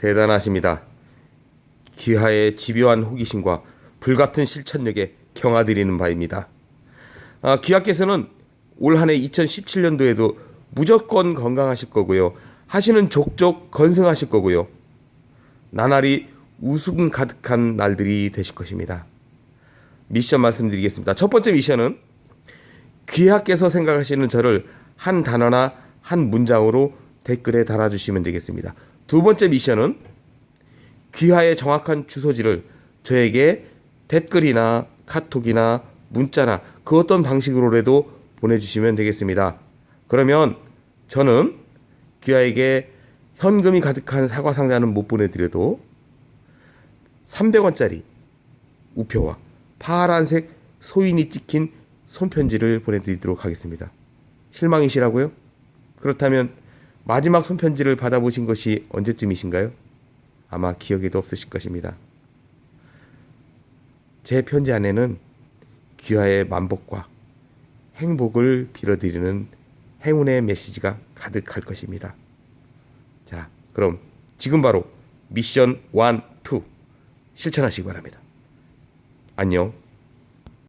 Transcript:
대단하십니다. 귀하의 집요한 호기심과 불같은 실천력에 경아드리는 바입니다. 아, 귀하께서는 올 한해 2017년도에도 무조건 건강하실 거고요. 하시는 족족 건승하실 거고요. 나날이 웃음 가득한 날들이 되실 것입니다. 미션 말씀드리겠습니다. 첫 번째 미션은 귀하께서 생각하시는 저를 한 단어나 한 문장으로 댓글에 달아주시면 되겠습니다. 두 번째 미션은 귀하의 정확한 주소지를 저에게 댓글이나 카톡이나 문자나 그 어떤 방식으로라도 보내주시면 되겠습니다. 그러면 저는 귀하에게 현금이 가득한 사과 상자는 못 보내드려도 300원짜리 우표와 파란색 소인이 찍힌 손편지를 보내드리도록 하겠습니다. 실망이시라고요? 그렇다면 마지막 손편지를 받아보신 것이 언제쯤이신가요? 아마 기억에도 없으실 것입니다. 제 편지 안에는 귀하의 만복과 행복을 빌어드리는 행운의 메시지가 가득할 것입니다. 자, 그럼 지금 바로 미션 1, 2 실천하시기 바랍니다. 안녕.